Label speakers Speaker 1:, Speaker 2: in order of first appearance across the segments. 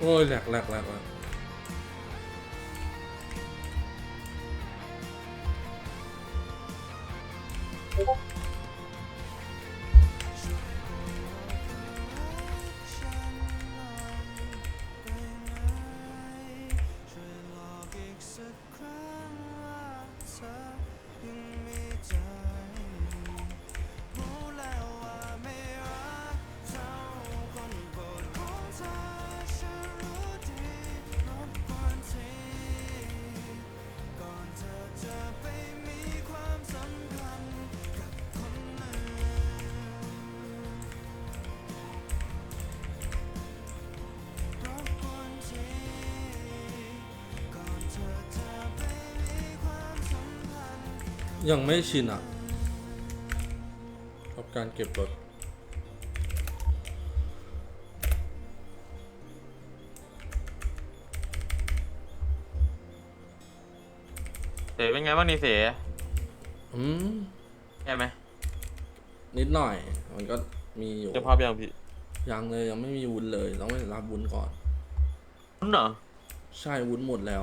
Speaker 1: โอ้ยแหลกแหลกแหลก ยังไม่ชินอะกับการเก็บรถ
Speaker 2: เสเป็นไงบ้างนี่เส
Speaker 1: อืม
Speaker 2: ใช่ไหม
Speaker 1: นิดหน่อย มันก็มีอยู่
Speaker 2: เจะภาพยังพี่
Speaker 1: ยังเลยยังไม่มีวุ้นเลยต้องไปรับวุ้นก่อน
Speaker 2: นั่นเหรอ
Speaker 1: ใช่วุ้นหมดแล้ว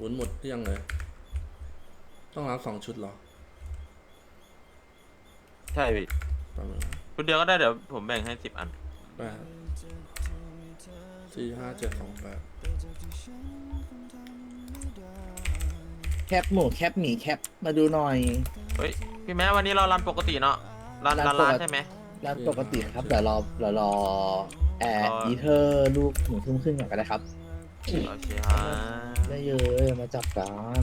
Speaker 1: วุ้นหมดเที่ยงเลย ต้องรับสองชุดเหรอ
Speaker 2: ใช่พี่
Speaker 1: แประมาณ
Speaker 2: ชุดเดียวก็ได้เดี๋ยวผมแบ่งให้สิบอัน
Speaker 1: แปดสี่ห้าเจ็ดสองแปด
Speaker 3: แคปหมูแคปหมีแคปมาดูหน่อย
Speaker 2: เฮ้ย พี่แม้วันนี้เรารันปกติเนาะรัน
Speaker 3: รั
Speaker 2: รั
Speaker 3: น
Speaker 2: นร้าน
Speaker 3: ปกติ
Speaker 2: ใช่ไหม
Speaker 3: ร้านปกติครับเดี๋ยวรอเดี๋ยวรอแอร์
Speaker 2: รออี
Speaker 3: อีเทอร์ลูกหนึ่งทุ่มครึ่งก่อนก็ได้ครับ
Speaker 2: โอเคฮะ
Speaker 3: ได้เยอะมาจับกัน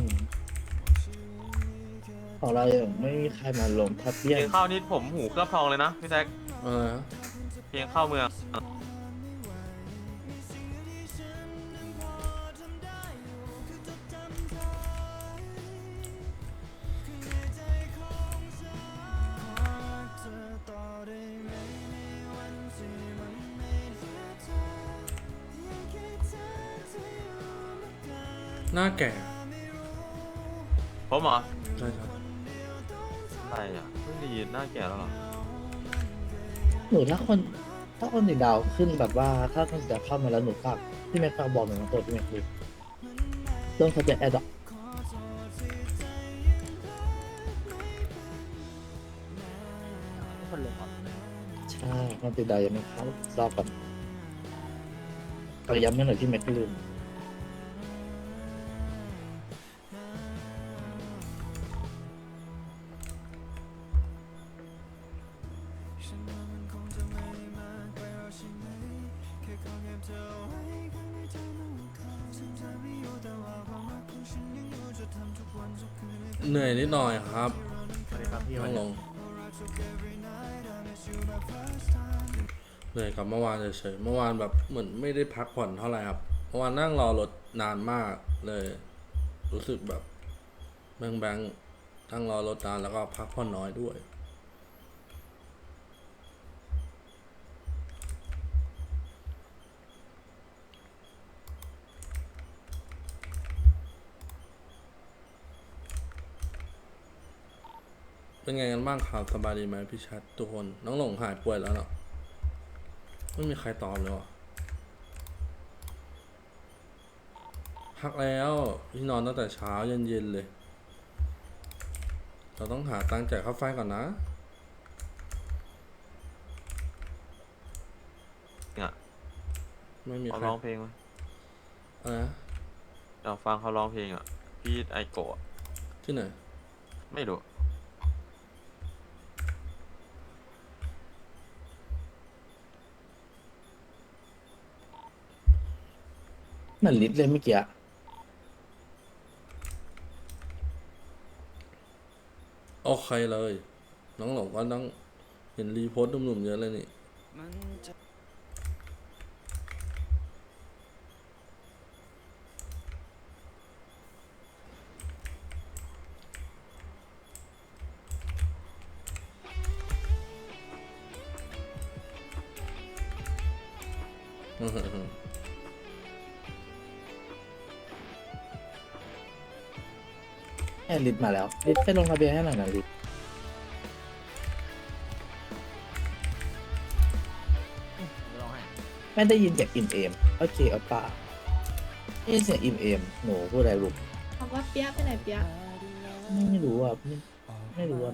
Speaker 3: ของเรายังไม่มีใครมาลงทับ
Speaker 2: เพ
Speaker 3: เบี้ย
Speaker 2: ลงเข้านี่ผมหูเคลือบทองเลยนะพี่แท็ก
Speaker 1: อะไรนะ
Speaker 2: เพลงเข้าเมือง
Speaker 1: หน้าแก่
Speaker 2: ผมเหรอ แก่แล้วเหรอ
Speaker 3: หนูถ้าคน ถ้าคนติดดาวขึ้นแบบว่า ถ้าคนจะเข้ามาแล้วหนูฝากพี่แม็กฝากบอกหน่อยนะตัวพี่แม็กคือเรื่องเขาจะแอดดอกใช่คนติดดาวยังไม่เข้ารอบก่อนเอาย้ำให้หน่อยพี่แม็กลืม
Speaker 1: เมื่อวานเฉยๆเมื่อวานแบบเหมือนไม่ได้พักผ่อนเท่าไหร่ครับเมื่อวานนั่งรอรถนานมากเลย รู้สึกแบบแบงแบงนั่งรอรถนานแล้วก็พักผ่อนน้อยด้วยเป็นไงกันบ้างครับสบายดีไหมพี่ชัดทุกคน น้องหลงหายป่วยแล้วเนาะ ไม่มีใครตอบเลยวะพักแล้วพี่นอนตั้งแต่เช้าเย็นๆเลย เราต้องหาตังค์จ่ายค่าไฟก่อนนะ
Speaker 2: เนี่ย
Speaker 1: ไม่มี
Speaker 2: เขา
Speaker 1: ใคร
Speaker 2: ร้องเพลงไหม
Speaker 1: อะไรนะ
Speaker 2: อยากฟังเขาร้องเพลงอะ พี่ไอโกะ
Speaker 1: ที่ไหน
Speaker 2: ไม่รู้
Speaker 3: เหมือนลิฟต์เลยเมื่อกี้
Speaker 1: โอเคเลย น้องหลงก็ต้องเห็นรีโพสต์หนุ่มๆเยอะเลยนี่
Speaker 3: แอร์ลิฟต์มาแล้วลิฟต์ไปลงทะเบียนให้หน่อยนะลิฟต์
Speaker 4: ร้องให้
Speaker 3: แม่ได้ยินเสียงอิมเอมโอเคเอาป่าได้ยินเสียงอิมเอมหนูพูดอะไรลูก
Speaker 4: คำว่าเปียกไปไหนเปียก
Speaker 3: ไม่ไม่รู้อะ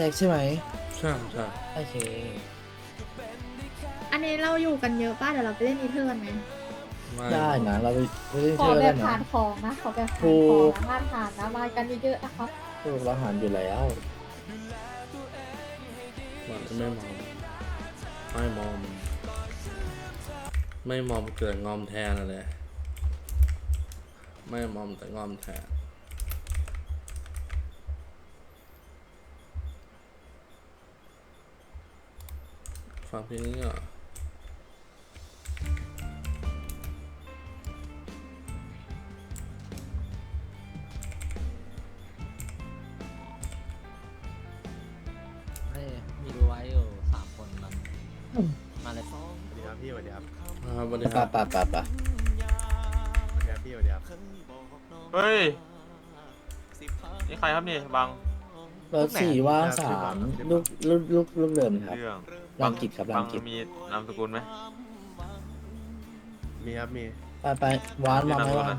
Speaker 3: ซกใช่ไหม
Speaker 1: ใช่ใช่
Speaker 3: โอเค
Speaker 4: อันนี้เราอยู่กันเยอะป้าเดี๋ยวเราไปเล่นอีเทอร์กันไหม
Speaker 1: ไม่
Speaker 3: ได้นะเราไปไปเล่น
Speaker 4: ขอ
Speaker 3: เที่ยว
Speaker 4: แบ
Speaker 3: ได้
Speaker 4: บ
Speaker 3: นะ
Speaker 4: ผ่านของนะขอแบบ
Speaker 3: ถู
Speaker 4: ผ่านข
Speaker 3: ก
Speaker 4: องนะมาผ่านนะมากันเยอะๆนะครับ
Speaker 3: ถูกเราหารอยู่แล้ว
Speaker 1: มันไม่มอมไม่มอม ไม่มอมเกิดงอมแทนอะไรไม่มอมแต่งอมแทน ฟังเพลงนี้เหรอ
Speaker 5: ไม่มีดูไว้อยู่สามคนมันมาเลย
Speaker 6: สวัสดีครับพี่สวัสดีครับ
Speaker 1: ครับสวัสดีค
Speaker 3: ป่ะ
Speaker 1: รับ
Speaker 3: ป่ะป่ะป่ะ
Speaker 6: สวัสดีครับพี่สวัสดีครับ
Speaker 2: เฮ้ย นี่ใครครับนี่บัง
Speaker 3: รถสี่ว่างสามลูกลูกลูกลูกเดิมครับ
Speaker 2: เรื่อง
Speaker 3: รังกิจครับ
Speaker 2: บั
Speaker 3: รั
Speaker 2: ง
Speaker 3: งกิจ
Speaker 2: มีนามสกุลไหม
Speaker 6: มีครับมี
Speaker 3: ไปไปวานมาไหมวาน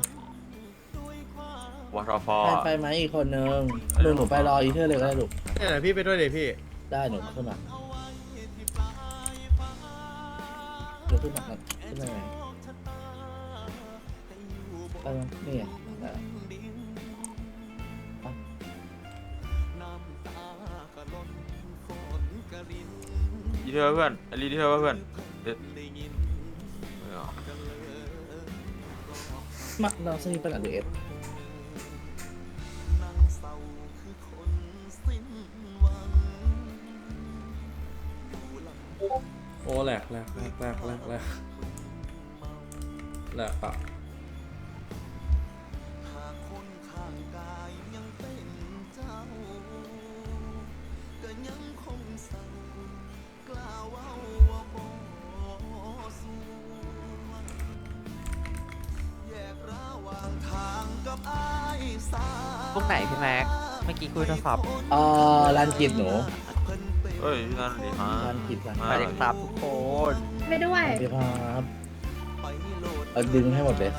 Speaker 2: วอทฟอ
Speaker 3: ไปไปไหมอีกคนนึงหนูหนูไปรออีเทอร์เลยก็ได้ลูก
Speaker 6: เนี่ยเดี๋ยวพี่ไปด้วยเดี๋ยวพี่
Speaker 3: ได้หนูขึ้นมาเดี๋ยวขึ้นมาครับขึ้นมาไงไปมานี่ไง ได้
Speaker 2: อีเทอร์เพื่อนอลีเทอร์เพื่อนเด็ดไม่เอา
Speaker 3: มาเราสนิทเป็นอะไรเอฟ
Speaker 1: โอ้แหลกแหลกแหลกแหลกแหลกแหลกแหลกปะ
Speaker 5: พวกไหนพี่แม็ก เมื่อกี้คุยโทรศัพท์
Speaker 3: เอ่อรันกิจหนู
Speaker 2: เฮ้ยพี่นันดีฮะ
Speaker 3: รันกิจรัน
Speaker 2: มา
Speaker 5: สวัสดีครับทุกคน
Speaker 4: ไม่ด้วย
Speaker 3: สวัสดีครับเอาดึงให้หมดเลย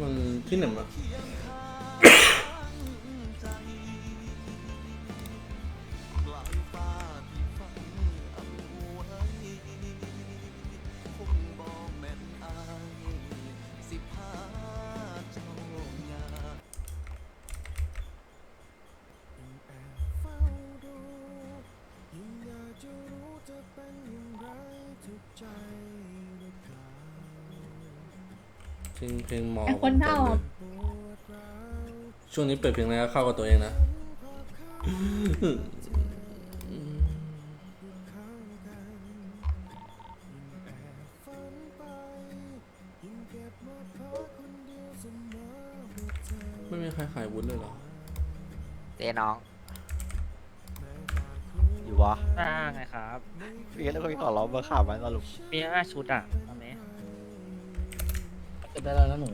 Speaker 7: มันที่ไห
Speaker 1: นมา
Speaker 7: เคียงอะ เพ
Speaker 1: ลงเพลงมอ
Speaker 4: ไอ้คนเท่า
Speaker 1: ผมต็มเลยช่วงนี้เปิดเพลงอะไรก็เข้ากับตัวเองนะ
Speaker 7: ฝันไปยิ่งเก็บมาเพราะคนเดียวเสมอเพื่อเธอ
Speaker 1: ไม่มีใครขายวุ้นเลยเหรอ
Speaker 8: เจ๊น้อง อยู่วะ
Speaker 5: อ่าไงครับ
Speaker 8: พี่แล้วก็มีขอร้องมาข่าวไหมสรุป
Speaker 5: มีห้าชุดอะเอาไหม
Speaker 3: จะได้แล้วนะหนู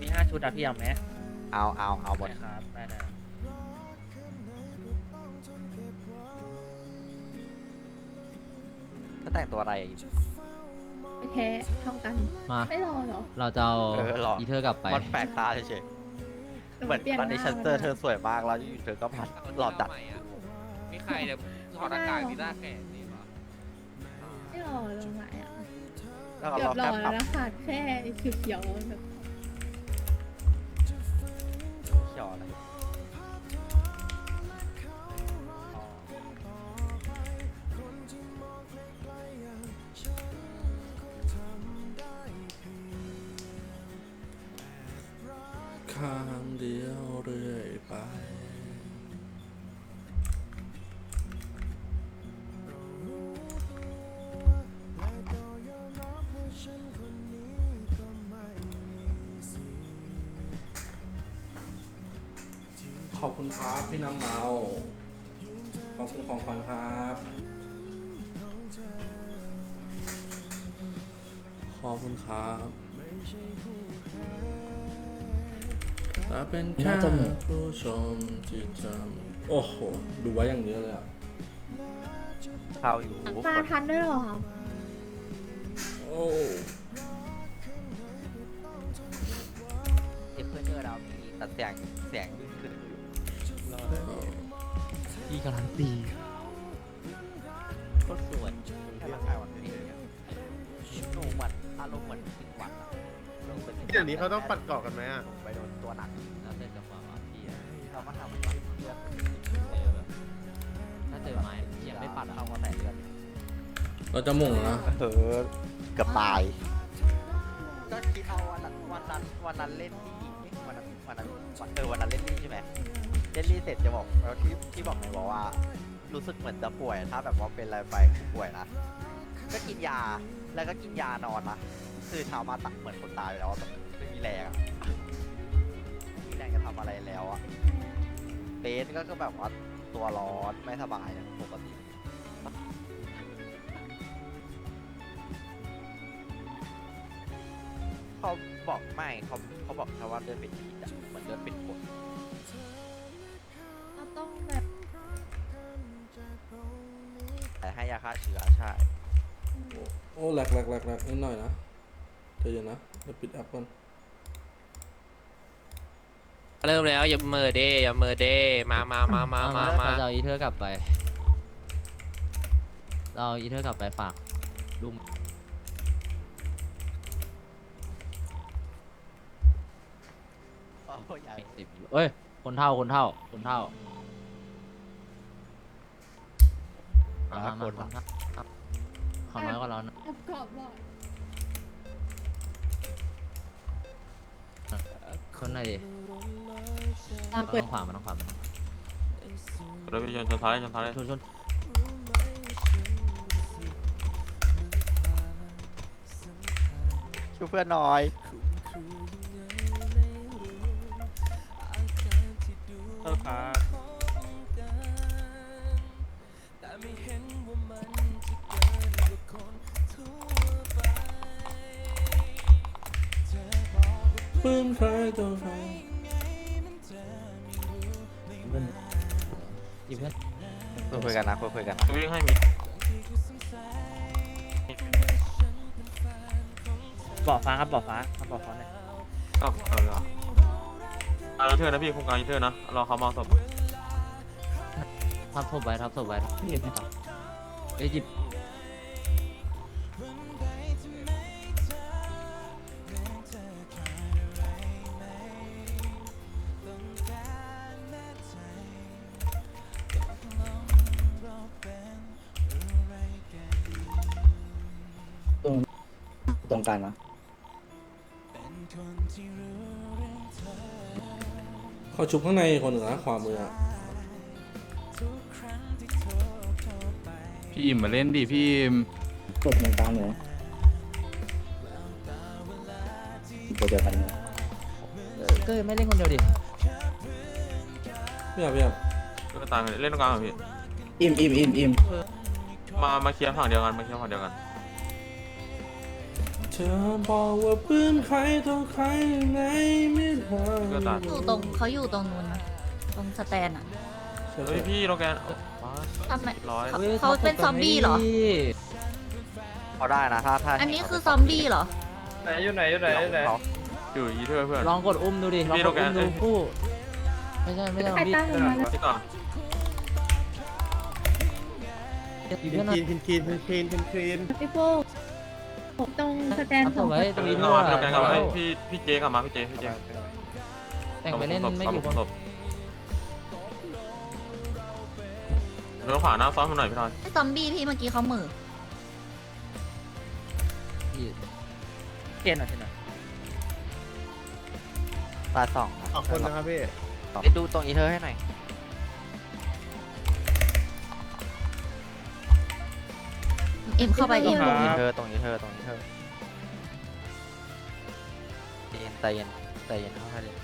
Speaker 5: มีห้าชุดอะพี่เอาไหม
Speaker 8: เอาเอาเอาหมด
Speaker 5: ได้ครับได้ได้
Speaker 8: ถ้าแต่งตัวอะไร
Speaker 4: ไม่แท้เท่ากัน
Speaker 9: มา
Speaker 4: ไม่รอเหรอ
Speaker 9: เราจะเอา
Speaker 8: เออหรอ
Speaker 9: อีเทอร์กลับไป
Speaker 8: มันแปลกตาเฉยๆ เหมือนตอนนี้ฉันเจอเธอสวยมากแล้วอยู่ๆเธอก็ผัดหล่อจัด
Speaker 10: มีใครจะถอดอากาศที่หน้าแขนนี่ปะ
Speaker 4: ไม่รอตรงไหนอะ
Speaker 8: แล้วก็
Speaker 4: เกื
Speaker 8: ร
Speaker 4: อ
Speaker 8: อบ
Speaker 4: ร
Speaker 8: แค่
Speaker 4: อ
Speaker 8: ปรั
Speaker 4: แล้
Speaker 8: บ
Speaker 4: วนะขาดแค่เขียวๆแบบ
Speaker 8: เรื่
Speaker 1: อยไปขอบคุณครับพี่น้ำเมา ขอบคุณของขวัญครับ ขอบคุณครับ เป็นแค่
Speaker 3: น่าจะเหมือน
Speaker 1: ผู้ชมที่จำโอ้โห ดูไว้อย่างเยอะเลยอะ
Speaker 8: ข้าวอยู่
Speaker 4: ปลาทันด้วยเหรอ
Speaker 1: โอ้
Speaker 8: ที่เพื่อนเจอเรามีแต่เสียงเสียงขึ้นขึ้นอยู่
Speaker 9: พี่การันตี
Speaker 8: โคตรสวยแค่ร่างกายวันนี้หนูเหมือนอารมณ์เหมือนกินหวานอะลงไปกิ
Speaker 6: เดี๋ยวนี้เขาต้องปัดเกาะกันไหมอะ
Speaker 8: เรา
Speaker 9: จะ
Speaker 8: มุ่
Speaker 1: งแล้วนะ
Speaker 8: เออเกือบตาย ก็คิดเอาวันนั้นวันนั้นวันนั้นเล่นที่เอ๊ะวันนั้นวันนั้นวันเออวันนั้นเล่นนี่ใช่ไหมเล่นนี่เสร็จจะบอกแล้วที่ที่บอกไงบอกว่า รู้สึกเหมือนจะป่วยถ้าแบบว่าเป็นอะไรไปป่วยนะก็กินยาแล้วก็กินยานอนนะคือเช้ามาตักเหมือนคนตายไปแล้วอะแบบไม่มีแรงอะไม่มีแรงจะทำอะไรแล้วอะเบสก็คือแบบว่าตัวร้อนไม่สบายอะปกติ เขาบอกไม่เขาเขาบอกแค่ว่าเลือดเป็นพิษอะเหมือนเลือดเป็นกรด
Speaker 4: เราต้องแบบ
Speaker 8: แต่ให้ยาฆ่าเชื้อใช่
Speaker 1: โอ้แหลกแหลกแหลกแหลกนิดหน่อยนะเดี๋ยวนะเดี๋ยวปิดแอปก่อน
Speaker 10: เริ่มแล้วอย่าเมอเด้อย่าเมอเด้มามามามามามา
Speaker 9: เราจะเอาอีเทอร์กลับไป เราเอาอีเทอร์กลับไปฝากลุง
Speaker 8: โอ้ยใหญ่
Speaker 9: สิบอยู่เอ้ย คนเท่า คนเท่า คนเท่ามามามาคนเท่าขอน้อยกว่าเรานะ
Speaker 4: กรอบกรอบๆหน่อย
Speaker 9: คนไหนดิ
Speaker 4: ตา
Speaker 9: มัน
Speaker 4: เปิด
Speaker 9: ต้องขวามันต้องขวามันต้องขวา
Speaker 2: เดี๋ยวไปชนชนท้ายชนท้าย
Speaker 9: ชนชน
Speaker 8: ช่วยเพื่อนหน่อย
Speaker 5: เออครับ
Speaker 1: ปลื้มใครตัวใคร
Speaker 9: อีเพื่อน
Speaker 8: คุยคุยกันนะคุยคุยกันนะ
Speaker 2: วิ่งให้มี
Speaker 5: บอฟ้าครับบอฟ้าครับบอฟ้าเลย
Speaker 2: ก็เออเอาอีเทอร์นะพี่โครงการอีเทอร์นะรอเขามาเอาศพ
Speaker 9: ทับศพไว้ทับศพไว้เอ้ยหยิบ
Speaker 3: ตรงกลางนะ
Speaker 1: เเขาชุบข้างในคนหนึ่งนะขวามือ
Speaker 2: พี่อิ่มมาเล่นดิพี่อิ่ม
Speaker 3: กดหนึ่งตาหนูโปรเจกต์ปันเนี่ย
Speaker 9: ก็ไม่เล่นคนเดียวดิ
Speaker 1: พี่อะพี่อะเล่
Speaker 2: นกลางเล่นกลางเหรอพี่
Speaker 3: อิ่มอิ่มอิ่มอิ่ม
Speaker 2: มามาเคลียร์ฝั่งเดียวกันมาเคลียร์ฝั่งเดียวกัน
Speaker 1: เธอบอกว่าปืนใครต้องใครยังไงไม่เธอ
Speaker 2: ก็ตัด
Speaker 4: อยู่ตรงเขาอยู่ตรงนู้นนะตรงสแตนอะ
Speaker 1: ใช่
Speaker 2: เฮ้ย
Speaker 1: ใช่
Speaker 2: พี่โลแกน
Speaker 4: ทำไม
Speaker 2: ร้อย
Speaker 4: เขาเขาเป็นซอมบี้เหรอ
Speaker 8: เขาได้นะถ้าถ้า
Speaker 4: อันนี้คือซอมบี้เหรอ
Speaker 2: ไหนอยู่ไหนอยู่ไหนอยู่ไหน
Speaker 8: เขา
Speaker 2: อยู่อีเทอร์เพื่อน
Speaker 9: ลองกดอุ้มดูดิลอง
Speaker 2: พี่
Speaker 9: ก
Speaker 2: โล
Speaker 9: ด
Speaker 2: แก
Speaker 9: อุ้
Speaker 2: น
Speaker 9: มดูคู่ไม่ใช่ไม่ใช่
Speaker 4: ใคร
Speaker 9: พี่
Speaker 4: ตั้งมาแล้ว
Speaker 2: ที่ก่อน
Speaker 9: อยู่
Speaker 6: พิ
Speaker 9: ที่
Speaker 6: น
Speaker 9: นั่น
Speaker 6: คีนพินคีนพินคีนพินคีน
Speaker 4: พี่โป้ผม ตรงสแตน
Speaker 9: เอา
Speaker 4: ส
Speaker 9: ตั
Speaker 4: อ
Speaker 9: ว
Speaker 4: ง
Speaker 9: ไว้ตรงนี้
Speaker 2: พี่
Speaker 9: ด้
Speaker 2: โล
Speaker 9: วย
Speaker 2: แกนกลับมาให้พี่พี่เจกลับมาพี่เจพี่เจ
Speaker 9: แต่งไปเล่นไม่กี่คน
Speaker 2: ศพเรื่องขวาหน้าซ้อมหน่อยพี่ทอย
Speaker 4: ไอ้ซอมบี้พี่เมื่อกี้เขาเหมือ
Speaker 8: เกณฑ์หน่อยทีหน่อยตาสองนะ
Speaker 6: ออกคนนะครับพี่
Speaker 8: ไปดูตรงอีเธอให้หน่อย
Speaker 4: เอ็มเข้าไป
Speaker 8: ตร
Speaker 4: เอ็
Speaker 8: ง
Speaker 4: ม
Speaker 8: อีเธอตรงอีเธอตรงอีเธอใจเย็นใจเย็นใจเย็นค่อยๆเลย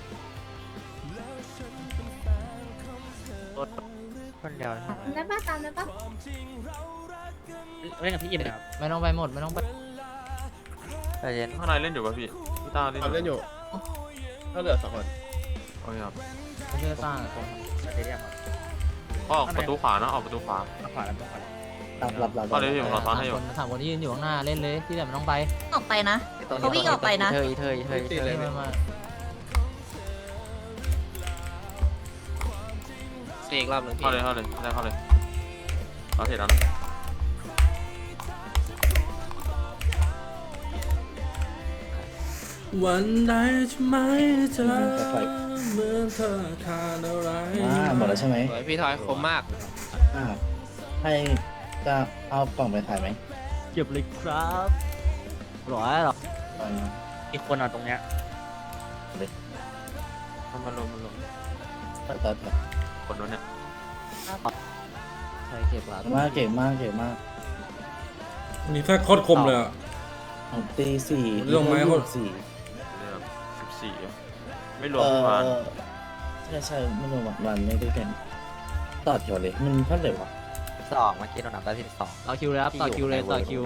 Speaker 8: คนเดียวใช่ไหม
Speaker 4: ได้ปะตามได้ปะ
Speaker 8: เล่นกับพี่อิ่มครับ
Speaker 9: ไม่ต้องไปหมดไม่ต้องไป
Speaker 8: ใจเย็น
Speaker 2: ข้างในเล่นอยู่ป่ะพี่พี่ตาเล่น
Speaker 6: เอาเล่นอยู่ก็เหลือสองคน
Speaker 2: โอเคครับ
Speaker 9: ไม่ใช่สร้าง
Speaker 8: สเตเดียมครับ
Speaker 2: ออกประตูขวานะออกประตูขวา
Speaker 8: ขวาแล้วขวา
Speaker 3: รับรับรับ
Speaker 2: เอาเลยพี่ผมรอซ้อนให้อยู่
Speaker 9: คนสามคนที่ยืนอยู่ข้างหน้าเล่นเลยที่เหลือไม่ต้องไป
Speaker 4: ออกไปนะ เขาวิ่งออกไปนะ
Speaker 8: อีเธออีเธออีเธออีเธอ
Speaker 9: ไม่มา
Speaker 10: เสกรอบหนึ่งพี่
Speaker 2: เข้าเลยเข้าเลยได้เข้าเลยเอาเสร็จแล้ว
Speaker 1: วันใดจะไม่เจอเหมือนเธอขาดอะไร
Speaker 3: อ่าหมดแล้วใช่ไหม
Speaker 10: สวยพี่ทอยคมมาก
Speaker 3: อ่าให้ จะเอากล่องไปถ่ายไหม
Speaker 9: เก็บเลยครับร้อยหรอ
Speaker 3: อ่า
Speaker 8: อีกคนเอาตรงเนี้ย
Speaker 2: มันมาลงมันลง
Speaker 3: ตัดตัดตัด
Speaker 2: คนนู้นเนี่ย
Speaker 9: ใช่เก็บละ
Speaker 3: มากเก่งมากเก่งมาก
Speaker 1: วันนี้แค่โคตรคมเลยอะ
Speaker 3: ของตีสี่
Speaker 1: เรื่องไม้
Speaker 3: ที่
Speaker 1: โหด
Speaker 3: สี่
Speaker 2: เรื่องสิบสี่ไม่รวม
Speaker 3: เอ
Speaker 2: ประมาณ
Speaker 3: อใช่ใช่ไม่รวมวันไม่ได้กันต่อแถวเลยมันเท่าไหร่วะ
Speaker 8: สองเมื่อกี้โดนนับได้ที่สอง
Speaker 9: ต่อคิวเลยครับต่อคิวเลยต่อคิว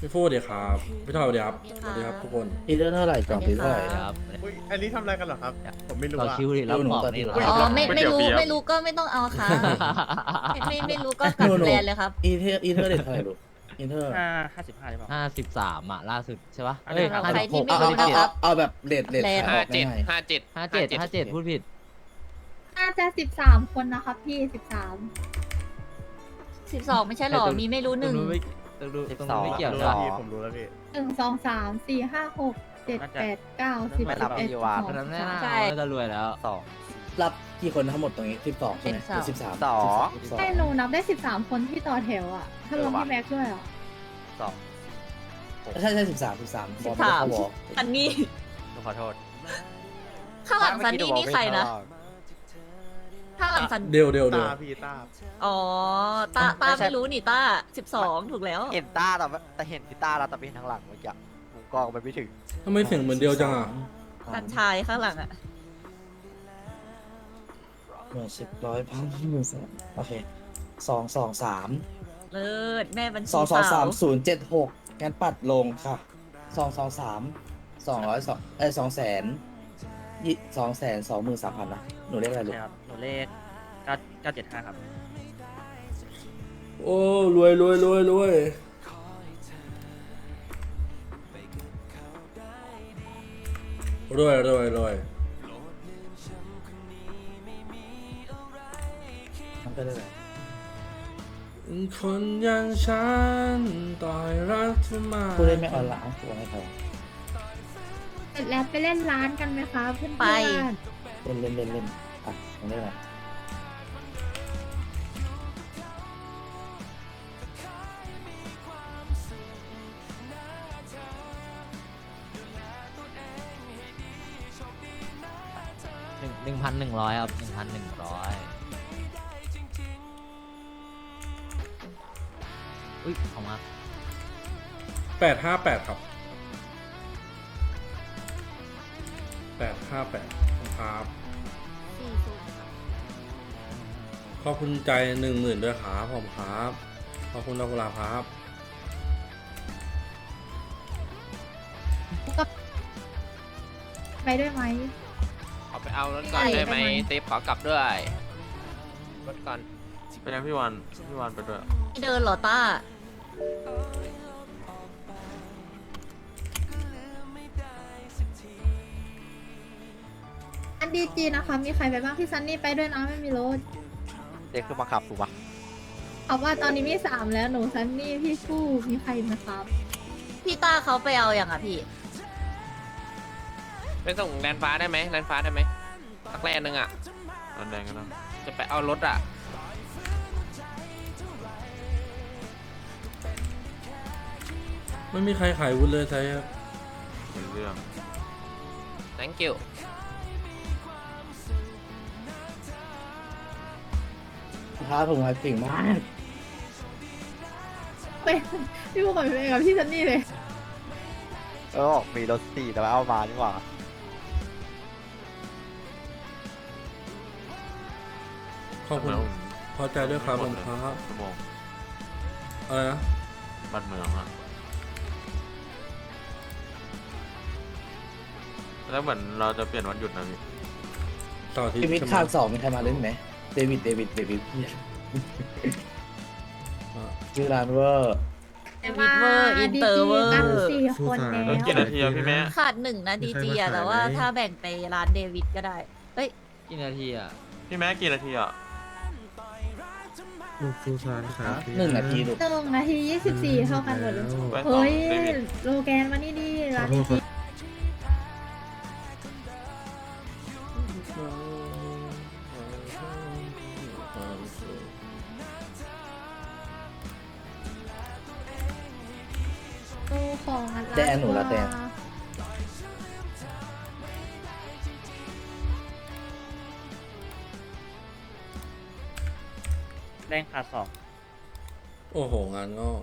Speaker 1: พี่ฟูดเดี๋ยวครับ พี่ทอยสวัสดีครับสวัสดีครับทุกคน
Speaker 3: อีเรื่องเท่าไหร่กล่องตีเท่าไหร่
Speaker 9: ครับ
Speaker 6: อุ้ยอันนี้ทำอะไรกันเหรอครับ ผมไม่รู้
Speaker 9: ต่อ
Speaker 6: อะ
Speaker 9: คิวดิรับ
Speaker 3: ดูหนู
Speaker 9: บอก
Speaker 3: ต่อ
Speaker 9: นี่
Speaker 3: คิว
Speaker 9: เหรอ
Speaker 4: อ๋อไม่ไม่รู้ไม่รู้ก็ไม่ต้องเอาค่ะ ไม่ไม่รู้ก็กลับแบรนด์เลยครับ
Speaker 3: อีเทอร์อีเทอร์เด็ดเท่าไหร่ลูกอีเทอร์
Speaker 8: ห้าห้าสิบห้าหรือเปล่า
Speaker 9: ห้าสิบสามอะล่าสุดใช่ปะ
Speaker 8: อัน
Speaker 9: เอ้
Speaker 8: นี้
Speaker 9: ย
Speaker 8: ครับ
Speaker 9: ห้า
Speaker 4: ใคร
Speaker 9: สิบห
Speaker 4: ที่
Speaker 9: ก
Speaker 4: ไม่
Speaker 3: เอา
Speaker 4: รู้
Speaker 3: เอา
Speaker 4: นะครับ
Speaker 3: เอาแบบเลดเลด
Speaker 4: เลท
Speaker 3: ขายอ
Speaker 10: ห้า
Speaker 3: อก
Speaker 10: เจ็ด
Speaker 3: ง่าย
Speaker 10: ห้าเจ็ด
Speaker 9: ห้าเจ็ดห้าเจ็ดพูดผิด
Speaker 4: น่า จะสิบสามคนนะครับพี่สิบสามสิบสองไม่ใช่หรอ
Speaker 9: แต่ตรง
Speaker 4: มีไม่รู้หนึ่ง
Speaker 9: ตรงนู้นไม่ตรงนู้น
Speaker 8: สิบ
Speaker 9: ตรง
Speaker 8: สอ
Speaker 9: นู้
Speaker 8: ง
Speaker 9: นไม่เกี่ยว
Speaker 6: รู้
Speaker 9: ใช่
Speaker 6: แล้ว
Speaker 9: ปะ
Speaker 6: พี่ผมรู้แล้วพี่
Speaker 4: หนึ่งสองสามสี่ห้าหกเจ็ดแปดเก้าสิบ
Speaker 8: ไม่
Speaker 4: สิ
Speaker 8: รั
Speaker 4: บบเอ็ด
Speaker 8: อี
Speaker 4: สิบ
Speaker 8: วา
Speaker 4: ส
Speaker 8: น
Speaker 4: อง
Speaker 9: คนนั้นแน่
Speaker 4: ใช่
Speaker 9: น่าจะรวยแล้ว
Speaker 8: สอง
Speaker 3: ๆรับกี่คนทั้งหมดตรงนี้สิบสองใช่ไหม
Speaker 4: เป็นสอง
Speaker 3: สิบสาม
Speaker 8: สอง
Speaker 3: สิบสอง
Speaker 4: ใช่หนูนับได้สิบสามคนที่ต่อแถวอะ ถ้ารวมพี่แม็กซ์ด้วยอะ
Speaker 8: สอง
Speaker 3: ใช่ใช่สิบสามสิบสาม
Speaker 4: สิบสามซันนี่
Speaker 8: ขอโทษ
Speaker 4: ข้างหลังซันนี่นี่ใครนะ ข้างหลังซัน
Speaker 1: เดียวเดียวเดียว
Speaker 6: ตาพี่ตา
Speaker 4: อ๋อตาตาไม่รู้นี่ตาสิบสองถูกแล้ว
Speaker 8: เห็นตาแต่ว่าแต่เห็นที่ตาเราแต่ไปเห็นทางหลังเมื่อกี้มุมกล้องไปไม่ถึง
Speaker 1: ทำไมเสียงเหมือนเดียวจังอะ
Speaker 4: สันชายข้างหลังอะ
Speaker 3: หมื่นสิบร้อยพันหมื่นแสนโอเคสองสองสาม
Speaker 4: เลิศแม่บัญชี
Speaker 3: สองสอง
Speaker 4: สา
Speaker 3: สาวมศูนย์เจ็ดหกงั้นปัดลงค่ะสองสองสามสองร้อยสองเอ้ยสองแสน ยี่สองแสนสองหมื่นสามพันนะหนูเรียกอะไรลูก
Speaker 8: ครับหนูเลขเก้าเก้าเจ็ดห้าครับ
Speaker 1: โอ้รวยรวยรวยรวยรวยรวยรวย
Speaker 3: มันก็ได้เลย
Speaker 1: คนอย่างฉันต่อยรักเธอมา
Speaker 3: พูดได้ไม่ออนไลน์ตัวให้เขา
Speaker 4: เส ร็จแล้วไปเล่นร้านกันไหมคะเพื่อนไป
Speaker 3: เล่นเล่นเล่นเล่นอะตรงนี้แหละ
Speaker 9: หนึ่งหนึ่งพันหนึ่งร้อยครับหนึ่งพันหนึ่งร้อยอุ้ยของมา
Speaker 1: แปดห้าแปดครับ ห้าแปดครับ
Speaker 4: สี่ศูนย์ค่ะ
Speaker 1: ขอบคุณใจหนึ่งหมื่นด้วยครับผมครับขอบคุณดอกกุหลาบครับ
Speaker 4: ก็ไปด้วยไหม
Speaker 10: เอาไปเอารถก่อนได้ไหม
Speaker 4: ได้ไหม
Speaker 10: เตฟขอกลับด้วยรถก่อน
Speaker 2: เป็นยังพี่วันพี่วันไปด้วย
Speaker 4: เดินเหรอต้า ดีจีนะคะ มีใครไปบ้างพี่ซันนี่ไปด้วยนะไม่มีรถ
Speaker 8: เด็กคือบังคับถูกปะ
Speaker 4: เอาว่าตอนนี้มีสามแล้วหนูซันนี่พี่ฟู่มีใครไหมครับ
Speaker 11: พี่ต้าเขาไปเอาอย่างอะพี่
Speaker 10: ไปส่งแลนฟ้าได้ไหมแลนฟ้าได้ไหมสักแลนหนึ่งอะ
Speaker 2: นันแดงกันนะ
Speaker 10: จะไปเอารถอะ
Speaker 1: ไม่มีใครขายวุ้นเลยใช่ครับ
Speaker 2: เป็นเรื่อง
Speaker 10: thank you
Speaker 3: ท้าผมมาเก่งมาก
Speaker 4: เป็นพี่ฟู่กับพี่เมย์กับพี่ซันนี่เลย
Speaker 8: เออบอกมีรถสี่แต่ว่าเอามานี่หว่า
Speaker 1: ขอบคุณ พอใจด้วยครับผมครับ
Speaker 2: ชั่วโมง
Speaker 1: อะไรนะ
Speaker 2: บ้านเมืองอะแล้วเหมือนเราจะเปลี่ยนวันหยุดนะพี่
Speaker 1: ต่อที่
Speaker 3: เดวิด
Speaker 1: ใช่ไหม
Speaker 3: คาร์สองมีใครมาเล่นไหม เดวิดเดวิดเดวิด
Speaker 1: อะ
Speaker 3: ชื่อร้านเวอร์
Speaker 11: เดวิดเวอร์อินเตอร์เวอร์
Speaker 4: กันสี่คนแล้
Speaker 2: แล้ว
Speaker 4: ว
Speaker 2: กี่นาทีอะพี่แม่
Speaker 11: ขาดหนึ่งนะดีจีอะแต่ว่าถ้าแบ่งไปร้านเดวิดก็ได้ เอ้ย
Speaker 9: กี่นาทีอะ
Speaker 2: พี่แม่กี่นาทีอะ
Speaker 3: หนึ่งนาทีลูก
Speaker 4: หนึ่งนาทียี่สิบสี่เท่ากันหมดเลย
Speaker 2: ไปต่อ
Speaker 4: เฮ้ย
Speaker 2: เดวิด
Speaker 4: โลแกนมานี่ดิร้านนี้ ของอัน
Speaker 3: แต่หนูละแต่
Speaker 8: แดงขาดสอง
Speaker 1: โอ้โห งานงอก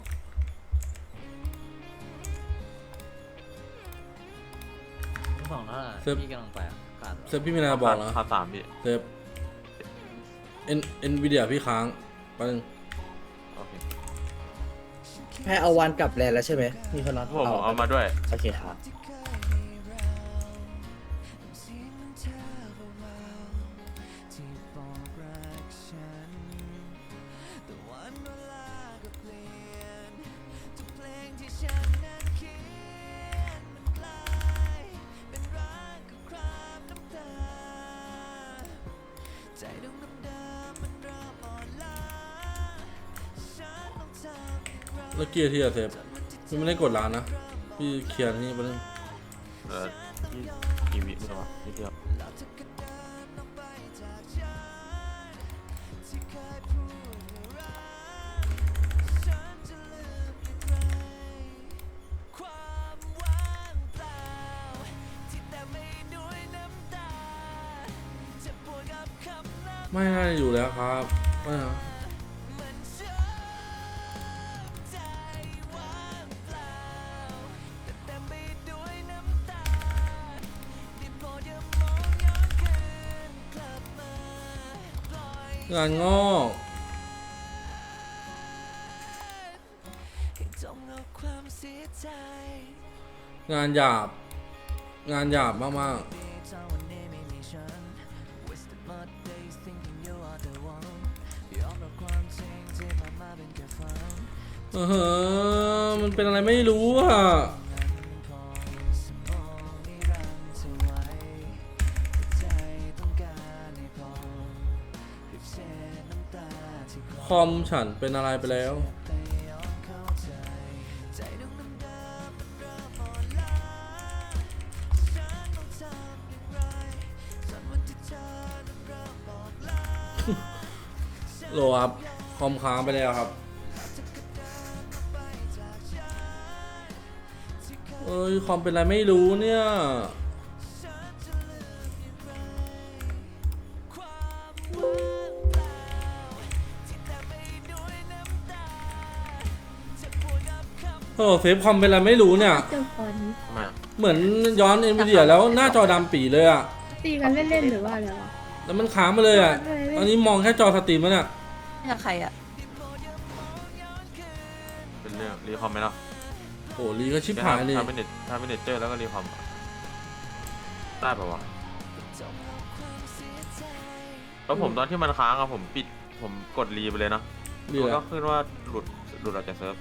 Speaker 9: สองเท่าไหร่
Speaker 1: เซิร์ฟ
Speaker 9: พี่กำลังไปอะขาดเหรอ
Speaker 1: เซฟพี่มีนาบอกนะ
Speaker 2: ขาดสามพี่
Speaker 1: เซฟเอ็นเอ็นวีเดียพี่ค้างแป๊บนึง
Speaker 2: โอเค
Speaker 3: แพ้เอาวันกลับแลนด์แล้วใช่ไหมมีคนนัด
Speaker 2: ผมผมเอามาด้วย
Speaker 3: โอเคครับ
Speaker 1: ล้วเกียร์ที่อะเซฟพี่ไม่ได้กดร้านนะ พี่เคลียร์นี่แป๊บนึง
Speaker 2: เออที่กี่วิไม่รู้อะนิดเดียว
Speaker 1: ไม่น่าจะอยู่แล้วครับไม่นะ งานงอกงานหยาบ งานหยาบมากๆเออมันเป็นอะไรไม่รู้อะ คอมฉันเป็นอะไรไปแล้ว โหลครับ คอมค้างไปแล้วครับ เอ้ย คอมเป็นอะไรไม่รู้เนี่ย เซฟคอมเป็นอะไรไม่รู้เนี่ย
Speaker 4: เจอคน
Speaker 2: ทำไมอะ
Speaker 1: เหมือนย้อนเอ็นวีเดียแล้วหน้าจอดำปีเลยอะ
Speaker 4: ตีกันเล่นๆหรือว่าอะไรวะ
Speaker 1: แล้วมันค้างมาเลยอะ ตอนนี้มองแค่จอสตรีมแล้วเนี่ย
Speaker 11: นี่ใครอะ
Speaker 2: เป็นเรื่องรีคอมไหมเนาะ
Speaker 1: โอ้ลีก็ชิบหายเลย
Speaker 2: ถ้าไม่เน็ตถ้าไม่เน็ตเจอแล้วก็รีคอมอะได้ปะวะแล้วผมตอนที่มันค้างอะผมปิดผมกดรีไปเลยนะ
Speaker 1: ดี
Speaker 2: มัน
Speaker 1: แล้
Speaker 2: ก็
Speaker 1: ว
Speaker 2: ขึ้นว่าหลุดหลุดออกจากเซิร์ฟ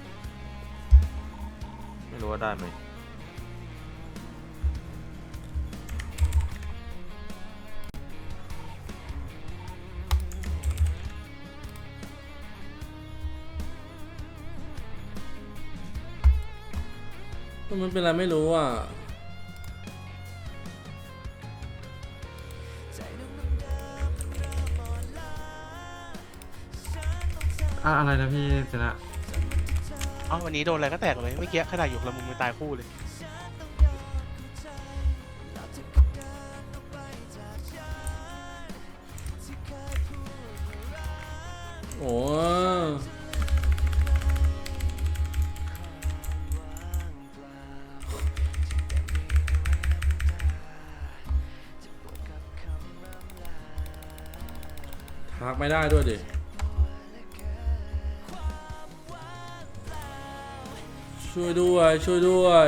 Speaker 2: ไม่รู้ว่าได้ไหม
Speaker 1: มันเป็นอะไรไม่รู้อะ
Speaker 6: อะไรนะพี่ชนะ
Speaker 5: เอ้าวันนี้โดนอะไรก็แตกเลยเมื่อกี้ขนาดอยู่ละมุมมันตายคู่เลย
Speaker 1: โอ้ทักไม่ได้ด้วยดิ ช่วยด้วย ช่วยด้วย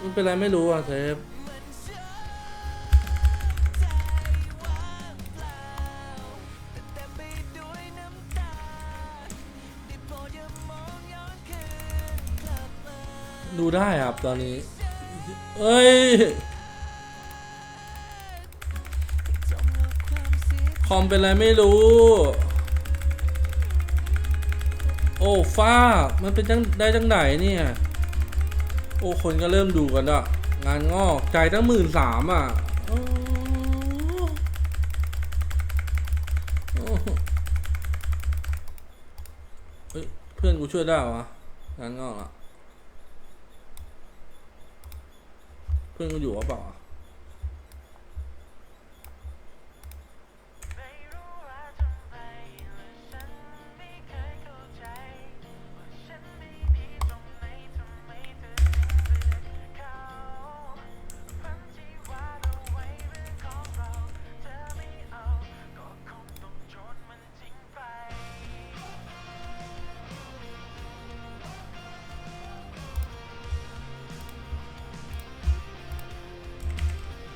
Speaker 1: มันเป็นไรไม่รู้อะเซฟดูได้ครับตอนนี้ เอ้ย คอมเป็นไรไม่รู้ อ้ฟ้ามันเป็นจังได้จังไหนเนี่ย โอ้คนก็เริ่มดูกันอะงานงอกใจตั้งหมื่นสามอะเฮ้ยเพื่อนกูช่วยได้วะงานงอกอะ เพื่อนกูอยู่หรือเปล่า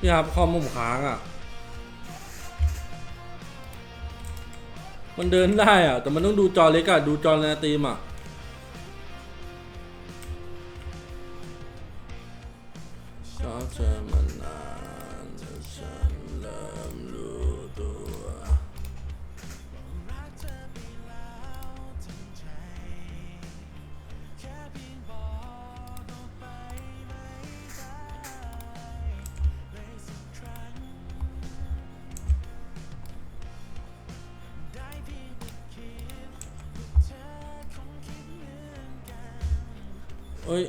Speaker 1: พี่ครับคอมผมค้างอะ มันเดินได้อะ แต่มันต้องดูจอเล็กอะ ดูจอในตีมอะ เอ้ย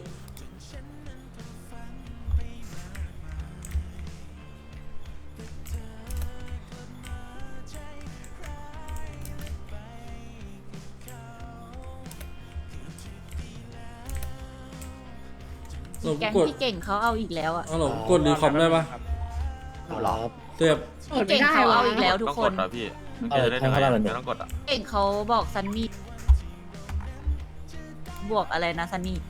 Speaker 1: เรา
Speaker 11: แก๊ง
Speaker 1: กด
Speaker 11: พี่เก่งเขาเอาอีกแล้วอะ
Speaker 1: เอาเหรอกดรีคอมได้ปะ
Speaker 3: เอาละครับ
Speaker 1: เสียบ
Speaker 11: พี่เก่งเขาเอาอีกแล้วทุก
Speaker 2: ต้อง
Speaker 11: ค
Speaker 2: ก
Speaker 11: น
Speaker 2: ดเหรอพี่
Speaker 3: เออ
Speaker 2: จะได้ยังไง
Speaker 3: ทำขนาดนั้น
Speaker 2: ไม่ต้องกดอะ
Speaker 11: เก่งเขาบอกซันนี่บวกอะไรนะซันนี่
Speaker 2: อ